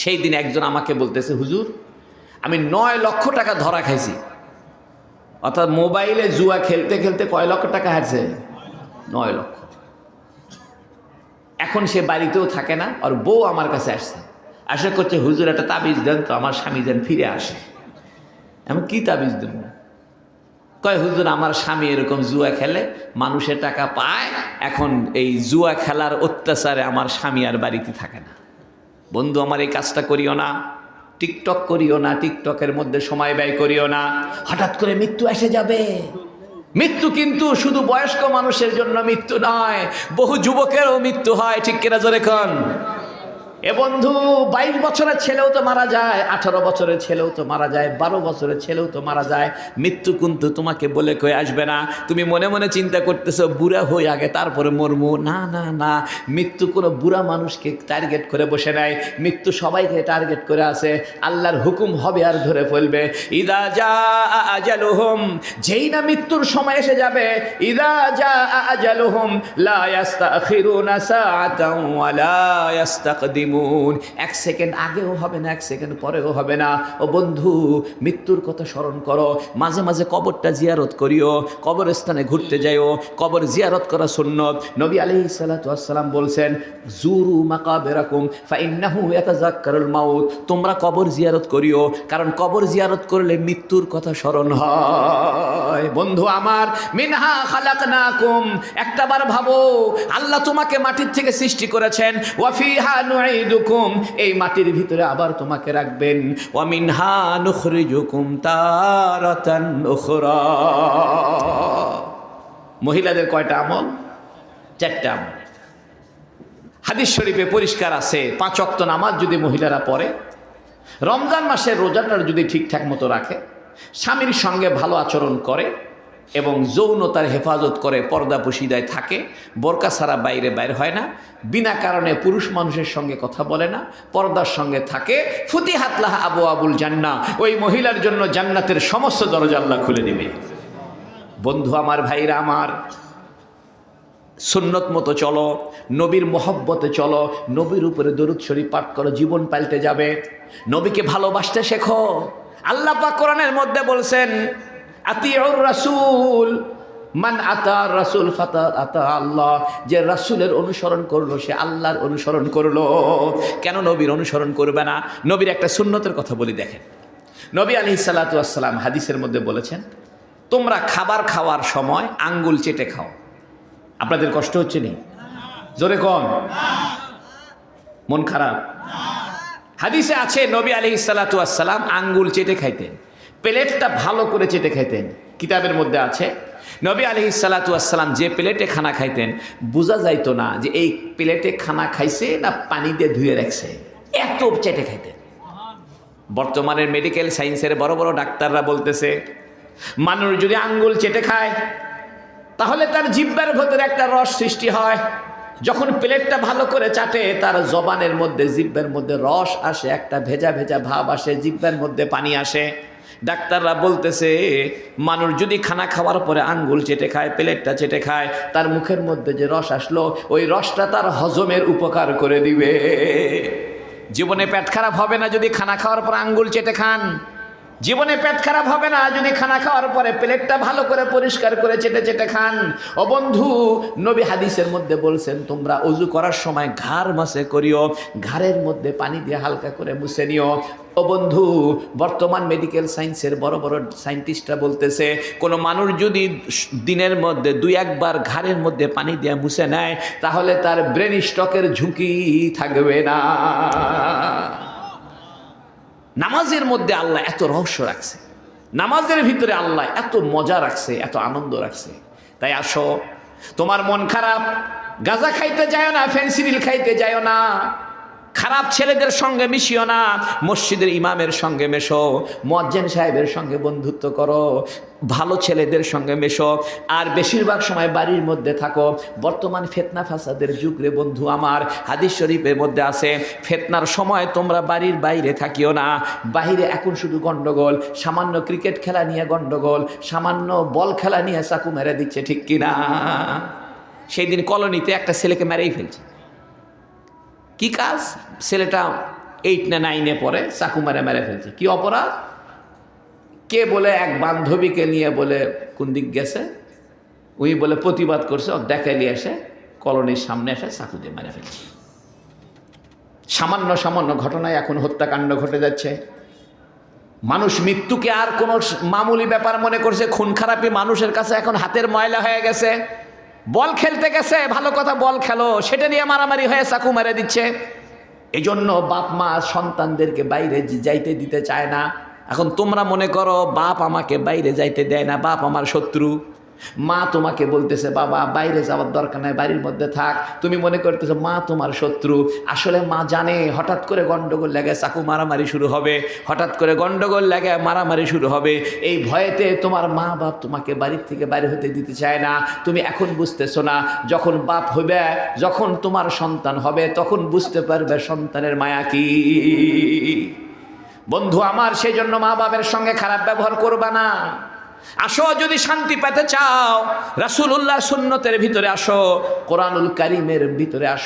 সেই দিন একজন আমাকে বলতেছে, হুজুর, আমি নয় লক্ষ টাকা ধরা খাইছি। অর্থাৎ মোবাইলে জুয়া খেলতে খেলতে কয় লক্ষ টাকা হারছে? নয় লক্ষ এখন সে বাড়িতেও থাকে না, আর বউ আমার কাছে আসছে। আশা করছে হুজুর, একটা তাবিজ দেন তো, আমার স্বামী যেন ফিরে আসে। আমি, কি তাবিজ দেব? কয়, হুজুর, আমার স্বামী এরকম জুয়া খেলে, মানুষের টাকা পায়, এখন এই জুয়া খেলার অত্যাচারে আমার স্বামী আর বাড়িতে থাকে না। বন্ধু, আমার এই কাজটা করিও না। টিকটক করিও না, টিকটকের মধ্যে সময় ব্যয় করিও না। হঠাৎ করে মৃত্যু এসে যাবে। মৃত্যু কিন্তু শুধু বয়স্ক মানুষের জন্য মৃত্যু নয়, বহু যুবকেরও মৃত্যু হয়, ঠিক কিনা জোরে কন? এ বন্ধু, বাইশ বছরের ছেলেও তো মারা যায়, আঠারো বছরের ছেলেও তো মারা যায়, বারো বছরের ছেলেও তো মারা যায়, মৃত্যু কিন্তু তোমাকে বলে কয়ে আসবে না। তুমি মনে মনে চিন্তা করতেছো, বুড়া হই আগে তারপরে মরমু না না না, মৃত্যু কোনো বুড়া মানুষকে টার্গেট করে বসে নেয় মৃত্যু সবাইকে টার্গেট করে আছে। আল্লাহর হুকুম হবে আর ধরে ফেলবে। ইদা যা আজালুহুম, যেই না মৃত্যুর সময় এসে যাবে, ইদা যা আজালুহুম, লা ইয়াস্তাখিরুনা সাআতাও ওয়া লা ইয়াস্তাকদিমুন এক সেকেন্ড আগেও হবে না, এক সেকেন্ড পরেও হবে না। ও বন্ধু, মৃত্যুর কথা স্মরণ করো। মাঝে মাঝে কবরটা জিয়ারত করিও। কবরস্থানে ঘুরতে যাইও। কবর জিয়ারত করা সুন্নত। নবী আলাইহিস সালাতু বলছেন, জুরু মাকাবিরাকুম, ফাইন্নাহু ইয়াতাযাক্কারুল মাউত। তোমরা কবর জিয়ারত করিও, কারণ কবর জিয়ারত করলে মৃত্যুর কথা স্মরণ হয়। বন্ধু আমার, মিনহা খালাকনাকুম। একটাবার ভাবো, আল্লাহ তোমাকে মাটির থেকে সৃষ্টি করেছেন। ওয়াফিহা এই মাটির ভিতরে আবার তোমাকে রাখবেন। ওয়া মিনহা নুখরিজুকুম তারাতান উখরা। মহিলাদের কয়টা আমল? চারটা আমল। হাদিস শরীফে পরিষ্কার আছে, পাঁচ অক্ত নামাজ যদি মহিলারা পড়ে, রমজান মাসের রোজাটার যদি ঠিকঠাক মতো রাখে, স্বামীর সঙ্গে ভালো আচরণ করে এবং যৌনতার হেফাজত করে পর্দা পুশিদায় থাকে, বোরকা ছাড়া বাইরে বাইর হয় না, বিনা কারণে পুরুষ মানুষের সঙ্গে কথা বলে না, পর্দার সঙ্গে থাকে ফুতি হাতলাহ আবু আবুল জান্না ওই মহিলার জন্য জান্নাতের সমস্ত দরজা আল্লাহ খুলে দিবে। বন্ধু আমার, ভাইরা আমার, সুন্নত মতো চলো, নবীর মহব্বতে চলো, নবীর উপরে দরুদ শরীফ পাঠ করো, জীবন পাল্টে যাবে। নবীকে ভালোবাসতে শেখো। আল্লাহ পাক কোরআনের মধ্যে বলছেন আতিউর রাসূল। মান আতা রাসূল ফাতা আতা আল্লাহ। যে রাসূলের অনুসরণ করল, সে আল্লাহর অনুসরণ করল। কেন নবীর অনুসরণ করবে না? নবীর একটা সুন্নতের কথা বলি দেখেন। নবী সালাতু ওয়াসসালাম হাদিসের মধ্যে বলেছেন, তোমরা খাবার খাওয়ার সময় আঙ্গুল চেটে খাও। আপনাদের কষ্ট হচ্ছে নি? জোরে কন। মন খারাপ? হাদিসে আছে, নবী আলি সালাতাম আঙ্গুল চেটে খাইতেন। প্লেটটা ভালো করে চেটে খাইতেন। কিতাবের মধ্যে আছে, নবী আলি সালাতাম যে প্লেটে খানা খাইতেন, বোঝা যাইতো না যে এই প্লেটে খানা খাইছে না পানি দিয়ে ধুয়ে রাখছে। এত চেটে খাইতেন। বর্তমানের মেডিকেল সায়েন্সের বড় বড় ডাক্তাররা বলতেছে, মানুষ যদি আঙ্গুল চেটে খায়, তাহলে তার জিব্বার ভেতরে একটা রস সৃষ্টি হয়। যখন প্লেটটা ভালো করে চাটে, তার জবানের মধ্যে, জিব্বের মধ্যে রস আসে, একটা ভেজা ভেজা ভাব আসে, জিব্বের মধ্যে পানি আসে। ডাক্তাররা বলতেছে, মানুষ যদি খানা খাওয়ার পরে আঙ্গুল চেটে খায়, প্লেটটা চেটে খায়, তার মুখের মধ্যে যে রস আসলো, ওই রসটা তার হজমের উপকার করে দিবে। জীবনে পেট খারাপ হবে না যদি খানা খাওয়ার পর আঙ্গুল চেটে খান। জীবনে পেট খারাপ হবে না, যদি খানা খাওয়ার পরে প্লেটটা ভালো করে পরিষ্কার করে চেটে চেটে খান। ও বন্ধু, নবী হাদিসের মধ্যে বলছেন, তোমরা অজু করার সময় ঘাড় মাসে করিও, ঘাড়ের মধ্যে পানি দিয়ে হালকা করে মুছে নিও। ও বন্ধু, বর্তমান মেডিকেল সায়েন্সের বড় বড় সায়েন্টিস্টরা বলতেছে, কোনো মানুষ যদি দিনের মধ্যে দুই একবার ঘাড়ের মধ্যে পানি দিয়ে মুছে নেয়, তাহলে তার ব্রেন স্টকের ঝুঁকি থাকবে না। নামাজের মধ্যে আল্লাহ এত রহস্য রাখছে। নামাজের ভিতরে আল্লাহ এত মজা রাখছে, এত আনন্দ রাখছে। তাই আসো, তোমার মন খারাপ, গাজা খাইতে যায় না, ফেন্সিডিল খাইতে যায় না। খারাপ ছেলেদের সঙ্গে মিশিও না, মসজিদের ইমামের সঙ্গে মেশো মজ্জেন সাহেবের সঙ্গে বন্ধুত্ব করো, ভালো ছেলেদের সঙ্গে মেশো, আর বেশিরভাগ সময় বাড়ির মধ্যে থাকো। বর্তমান ফেতনা ফাসাদের যুগ রে বন্ধু আমার, হাদিস শরীফের মধ্যে আছে, ফেতনার সময় তোমরা বাড়ির বাইরে থাকিও না। বাইরে এখন শুধু গন্ডগোল, সামান্য ক্রিকেট খেলা নিয়ে গন্ডগোল, সামান্য বল খেলা নিয়ে চাকু মেরে দিচ্ছে ঠিক কিনা? সেই দিন কলোনিতে একটা ছেলেকে মেরেই ফেলছে। কি কাজ? ছেলেটা এইট না নাইনে পরে চাকু মেরে মেরে ফেলছে। কি অপরাধ? কে বলে এক বান্ধবীকে নিয়ে বলে, কোন দিক গেছে? উনি বলে, প্রতিবাদ করছে, ও দেখালি এসে কলোনির সামনে এসে চাকু দিয়ে মেরে ফেলছে। সামান্য সামান্য ঘটনায় এখন হত্যাকাণ্ড ঘটে যাচ্ছে। মানুষ মৃত্যুকে আর কোনো মামুলি ব্যাপার মনে করছে, খুন খারাপি মানুষের কাছে এখন হাতের ময়লা হয়ে গেছে। বল খেলতে গেছে, ভালো কথা বল খেলো। সেটা নিয়ে মারামারি হয়ে চাকু মেরে দিচ্ছে। এই জন্য বাপ মা সন্তানদেরকে বাইরে যাইতে দিতে চায় না। এখন তোমরা মনে করো, বাপ আমাকে বাইরে যাইতে দেয় না, বাপ আমার শত্রু। মা তোমাকে বলতেছে, বাবা, বাইরে যাওয়ার দরকার নাই, বাড়ির মধ্যে থাক। তুমি মনে করতেছো, মা তোমার শত্রু। আসলে মা জানে, হঠাৎ করে গন্ডগোল লাগে চাকু মারামারি শুরু হবে। হঠাৎ করে গন্ডগোল লাগে মারামারি শুরু হবে। এই ভয়েতে তোমার মা বাপ তোমাকে বাড়ির থেকে বাইরে হতে দিতে চায় না। তুমি এখন বুঝতেছো না, যখন বাপ হবে যখন তোমার সন্তান হবে, তখন বুঝতে পারবে সন্তানের মায়া কি। বন্ধু, আমার সেই জন্য মা বাপের সঙ্গে খারাপ ব্যবহার করবা না। আসো যদি শান্তি পেতে চাও রাসুল্লাহ সুন্নতের ভিতরে আসো কোরআনুল কারিমের ভিতরে আসো।